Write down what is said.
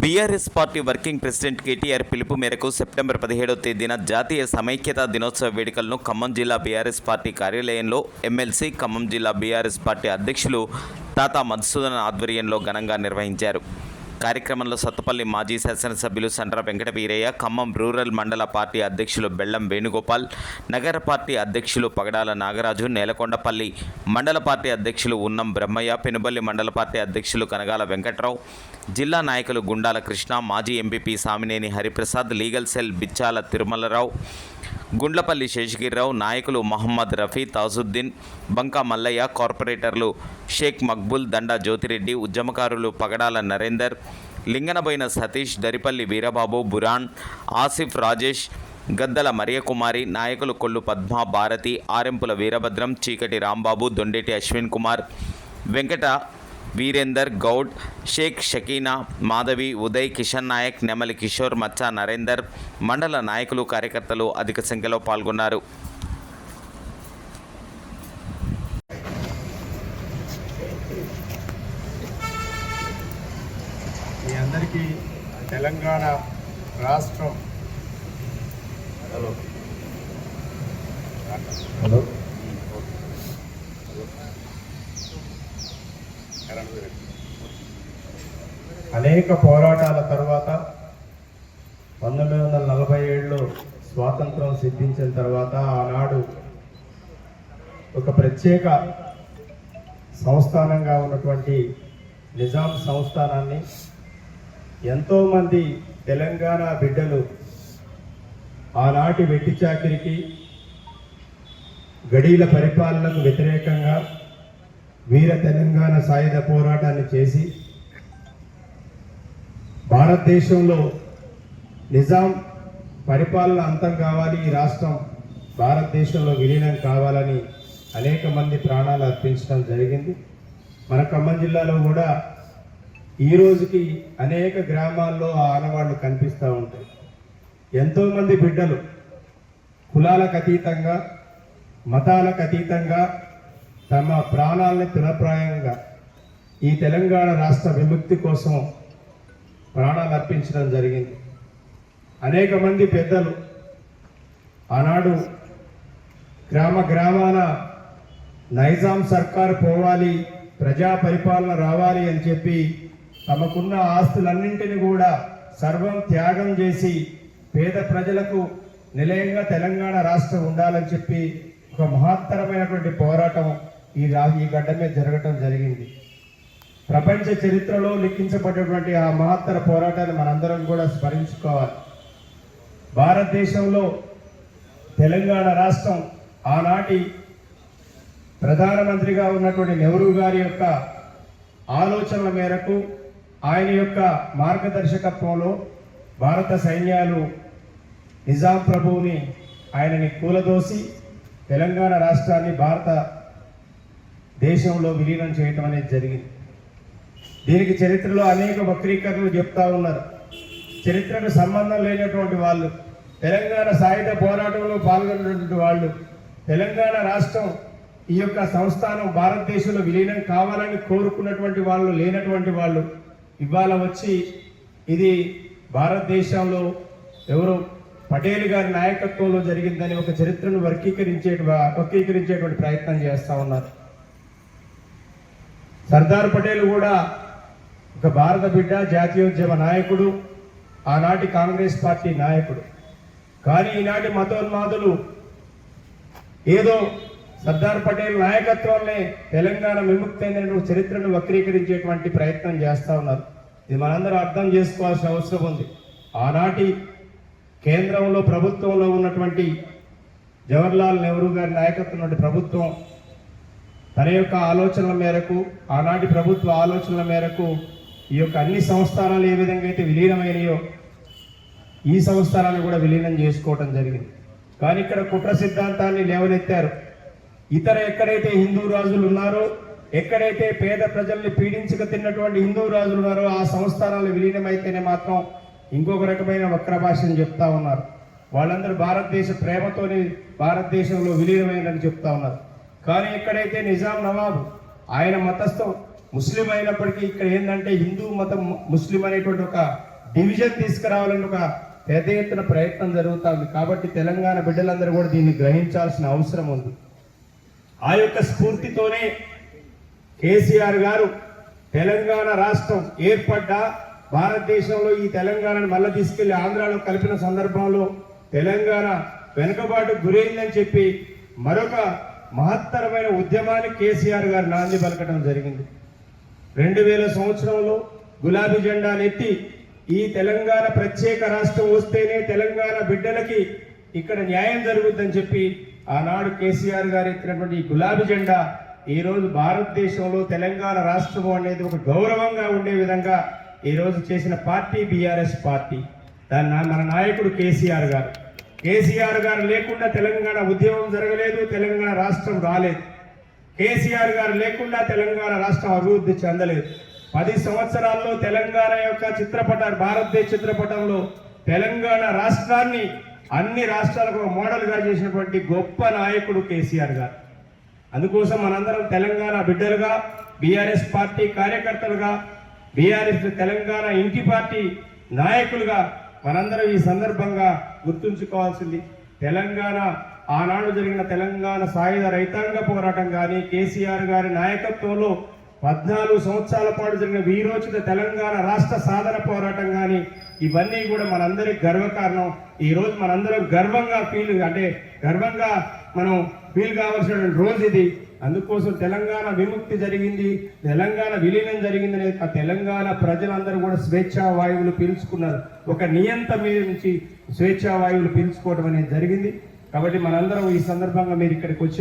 BRS party working president KTR పిలుపు మేరకు September పదిహేడవ తేదీన జాతీయ సమైక్యతా దినోత్సవ వేడుకలను ఖమ్మం జిల్లా బీఆర్ఎస్ పార్టీ కార్యాలయంలో ఎమ్మెల్సీ ఖమ్మం జిల్లా బీఆర్ఎస్ పార్టీ అధ్యక్షులు తాతా మధుసూదన్ ఆధ్వర్యంలో ఘనంగా నిర్వహించారు. కార్యక్రమంలో సత్తపల్లి మాజీ శాసనసభ్యులు సండ్ర వెంకట వీరయ్య ఖమ్మం రూరల్ మండల పార్టీ అధ్యక్షులు బెల్లం వేణుగోపాల్ నగర పార్టీ అధ్యక్షులు పగడాల నాగరాజు నేలకొండపల్లి మండల పార్టీ అధ్యక్షులు ఉన్నం బ్రహ్మయ్య పెనుబల్లి మండల పార్టీ అధ్యక్షులు కనగాల వెంకట్రావు జిల్లా నాయకులు గుండాల కృష్ణ మాజీ MPP Samineni Hariprasad legal cell Bichala Tirumalarao Gundlapalli Seshagirirao నాయకులు మహమ్మద్ రఫీ తాజుద్దీన్ బంకా మల్లయ్య కార్పొరేటర్లు షేక్ మక్బుల్ దండా జ్యోతిరెడ్డి ఉద్యమకారులు పగడాల నరేందర్ లింగనబోయిన సతీష్ దరిపల్లి వీరబాబు బురాన్ ఆసిఫ్ రాజేష్ గద్దల మరియకుమారి నాయకులు కొల్లు పద్మ భారతి ఆరెంపుల వీరభద్రం చీకటి రాంబాబు దొండేటి అశ్విన్ కుమార్ వెంకట వీరేందర్ గౌడ్ షేక్ షకీనా మాధవి ఉదయ్ కిషన్ నాయక్ నెమలి కిషోర్ మచ్చా నరేందర్ మండల నాయకులు కార్యకర్తలు అధిక సంఖ్యలో పాల్గొన్నారు. మీ అందరికీ తెలంగాణ రాష్ట్రం. హలో. హలో. అనేక పోరాటాల తర్వాత పంతొమ్మిది వందల నలభై ఏడులో స్వాతంత్రం సిద్ధించిన తర్వాత ఆనాడు ఒక ప్రత్యేక సంస్థానంగా ఉన్నటువంటి నిజాం సంస్థానాన్ని ఎంతోమంది తెలంగాణ బిడ్డలు ఆనాటి వెట్టి చాకిరికి గడీల పరిపాలనకు వ్యతిరేకంగా వీర తెలంగాణ సాయుధ పోరాటాన్ని చేసి భారతదేశంలో నిజాం పరిపాలన అంతం కావాలి ఈ రాష్ట్రం భారతదేశంలో విలీనం కావాలని అనేక మంది ప్రాణాలు అర్పించడం జరిగింది. మన ఖమ్మం జిల్లాలో కూడా ఈ రోజుకి అనేక గ్రామాల్లో ఆ ఆనవాళ్ళు కనిపిస్తూ ఉంటాయి. ఎంతోమంది బిడ్డలు కులాలకు అతీతంగా మతాలకు అతీతంగా తమ ప్రాణాలని తినప్రాయంగా ఈ తెలంగాణ రాష్ట్ర విముక్తి కోసం ప్రాణాలు అర్పించడం జరిగింది. అనేక మంది పెద్దలు ఆనాడు గ్రామ గ్రామాన నైజాం సర్కార్ పోవాలి ప్రజా పరిపాలన రావాలి అని చెప్పి తమకున్న ఆస్తులన్నింటినీ కూడా సర్వం త్యాగం చేసి పేద ప్రజలకు నిలయంగా తెలంగాణ రాష్ట్రం ఉండాలని చెప్పి ఒక మహత్తరమైనటువంటి పోరాటం ఈ రా ఈ గడ్డ మీద జరగటం జరిగింది. ప్రపంచ చరిత్రలో లిఖించబడినటువంటి ఆ మహత్తర పోరాటాన్ని మనందరం కూడా స్మరించుకోవాలి. భారతదేశంలో తెలంగాణ రాష్ట్రం ఆనాటి ప్రధానమంత్రిగా ఉన్నటువంటి నెహ్రూ గారి యొక్క ఆలోచనల మేరకు ఆయన యొక్క మార్గదర్శకత్వంలో భారత సైన్యాలు నిజాం ప్రభువుని ఆయనని కూలదోసి తెలంగాణ రాష్ట్రాన్ని భారత దేశంలో విలీనం చేయటం అనేది జరిగింది. దీనికి చరిత్రలో అనేక వక్రీకరణలు చెప్తా ఉన్నారు. చరిత్రకు సంబంధం లేనటువంటి వాళ్ళు తెలంగాణ సాయుధ పోరాటంలో పాల్గొన్నటువంటి వాళ్ళు తెలంగాణ రాష్ట్రం ఈ యొక్క సంస్థానం భారతదేశంలో విలీనం కావాలని కోరుకున్నటువంటి వాళ్ళు లేనటువంటి వాళ్ళు ఇవాళ వచ్చి ఇది భారతదేశంలో ఎవరు పటేల్ గారి నాయకత్వంలో జరిగిందని ఒక చరిత్రను వర్గీకరించే వర్గీకరించేటువంటి ప్రయత్నం చేస్తూ ఉన్నారు. సర్దార్ పటేల్ కూడా ఒక భారత బిడ్డ జాతీయోద్యమ నాయకుడు ఆనాటి కాంగ్రెస్ పార్టీ నాయకుడు. కానీ ఈనాటి మతోన్మాదులు ఏదో సర్దార్ పటేల్ నాయకత్వంలో తెలంగాణ విముక్తి అయిన చరిత్రను వక్రీకరించేటువంటి ప్రయత్నం చేస్తా ఉన్నారు. ఇది మనందరం అర్థం చేసుకోవాల్సిన అవసరం ఉంది. ఆనాటి కేంద్రంలో ప్రభుత్వంలో ఉన్నటువంటి జవహర్లాల్ నెహ్రూ గారి నాయకత్వం ప్రభుత్వం తన యొక్క ఆలోచనల మేరకు ఆనాటి ప్రభుత్వ ఆలోచనల మేరకు ఈ యొక్క అన్ని సంస్థానాలు ఏ విధంగా అయితే విలీనమైనయో ఈ సంస్థానాన్ని కూడా విలీనం చేసుకోవటం జరిగింది. కానీ ఇక్కడ కుట్ర సిద్ధాంతాన్ని లేవనెత్తారు. ఇతర ఎక్కడైతే హిందూ రాజులు ఉన్నారో ఎక్కడైతే పేద ప్రజల్ని పీడించక తిన్నటువంటి హిందూ రాజులు ఉన్నారో ఆ సంస్థానాలు విలీనమైతేనే మాత్రం ఇంకొక రకమైన వక్ర భాషను చెప్తా ఉన్నారు. వాళ్ళందరూ భారతదేశ ప్రేమతోనే భారతదేశంలో విలీనమైందని చెప్తా ఉన్నారు. కానీ ఇక్కడైతే నిజాం నవాబ్ ఆయన మతస్థం ముస్లిం అయినప్పటికీ ఇక్కడ ఏంటంటే హిందూ మతం ముస్లిం అనేటువంటి ఒక డివిజన్ తీసుకురావాలని ఒక పెద్ద ఎత్తున ప్రయత్నం జరుగుతుంది. కాబట్టి తెలంగాణ బిడ్డలందరూ కూడా దీన్ని గ్రహించాల్సిన అవసరం ఉంది. ఆ యొక్క స్ఫూర్తితోనే కేసీఆర్ గారు తెలంగాణ రాష్ట్రం ఏర్పడ్డ భారతదేశంలో ఈ తెలంగాణను మళ్ళీ తీసుకెళ్ళి ఆంధ్రాలో కలిపిన సందర్భంలో తెలంగాణ వెనుకబాటు గురైందని చెప్పి మరొక మహత్తరమైన ఉద్యమాన్ని కేసీఆర్ గారు నాంది పలకడం జరిగింది. రెండు వేల సంవత్సరంలో గులాబీ జెండా నెత్తి ఈ తెలంగాణ ప్రత్యేక రాష్ట్రం వస్తేనే తెలంగాణ బిడ్డలకి ఇక్కడ న్యాయం జరుగుద్దని చెప్పి ఆనాడు కేసీఆర్ గారు ఎత్తినటువంటి ఈ గులాబీ జెండా ఈరోజు భారతదేశంలో తెలంగాణ రాష్ట్రం అనేది ఒక గౌరవంగా ఉండే విధంగా ఈరోజు చేసిన పార్టీ బీఆర్ఎస్ పార్టీ. దాని మన నాయకుడు కేసీఆర్ గారు. కేసీఆర్ గారు లేకుండా తెలంగాణ ఉద్యమం జరగలేదు తెలంగాణ రాష్ట్రం రాలేదు. కేసీఆర్ గారు లేకుండా తెలంగాణ రాష్ట్రం అభివృద్ధి చెందలేదు. పది సంవత్సరాల్లో తెలంగాణ యొక్క చిత్రపట భారతదేశ చిత్రపటంలో తెలంగాణ రాష్ట్రాన్ని అన్ని రాష్ట్రాలకు మోడల్గా చేసినటువంటి గొప్ప నాయకుడు కేసీఆర్ గారు. అందుకోసం మనందరం తెలంగాణ బిడ్డలుగా బీఆర్ఎస్ పార్టీ కార్యకర్తలుగా బీఆర్ఎస్ తెలంగాణ ఇంటి పార్టీ నాయకులుగా మనందరం ఈ సందర్భంగా గుర్తుంచుకోవాల్సింది తెలంగాణ ఆనాడు జరిగిన తెలంగాణ సాయుధ రైతాంగ పోరాటం కానీ కేసీఆర్ గారి నాయకత్వంలో పద్నాలుగు సంవత్సరాల పాటు జరిగిన వీరోచిత తెలంగాణ రాష్ట్ర సాధన పోరాటం కానీ ఇవన్నీ కూడా మనందరికి గర్వకారణం. ఈరోజు మనందరం గర్వంగా ఫీల్ అంటే గర్వంగా మనం ఫీల్ కావాల్సిన రోజు ఇది. అందుకోసం తెలంగాణ విముక్తి జరిగింది. తెలంగాణ విలీనం జరిగింది అనేది ఆ తెలంగాణ ప్రజలందరూ కూడా స్వేచ్ఛా వాయువులు పీల్చుకున్నారు. ఒక నియంత మీద నుంచి స్వేచ్ఛా వాయువులు పీల్చుకోవడం అనేది జరిగింది. కాబట్టి మనందరం ఈ సందర్భంగా మీరు ఇక్కడికి వచ్చిన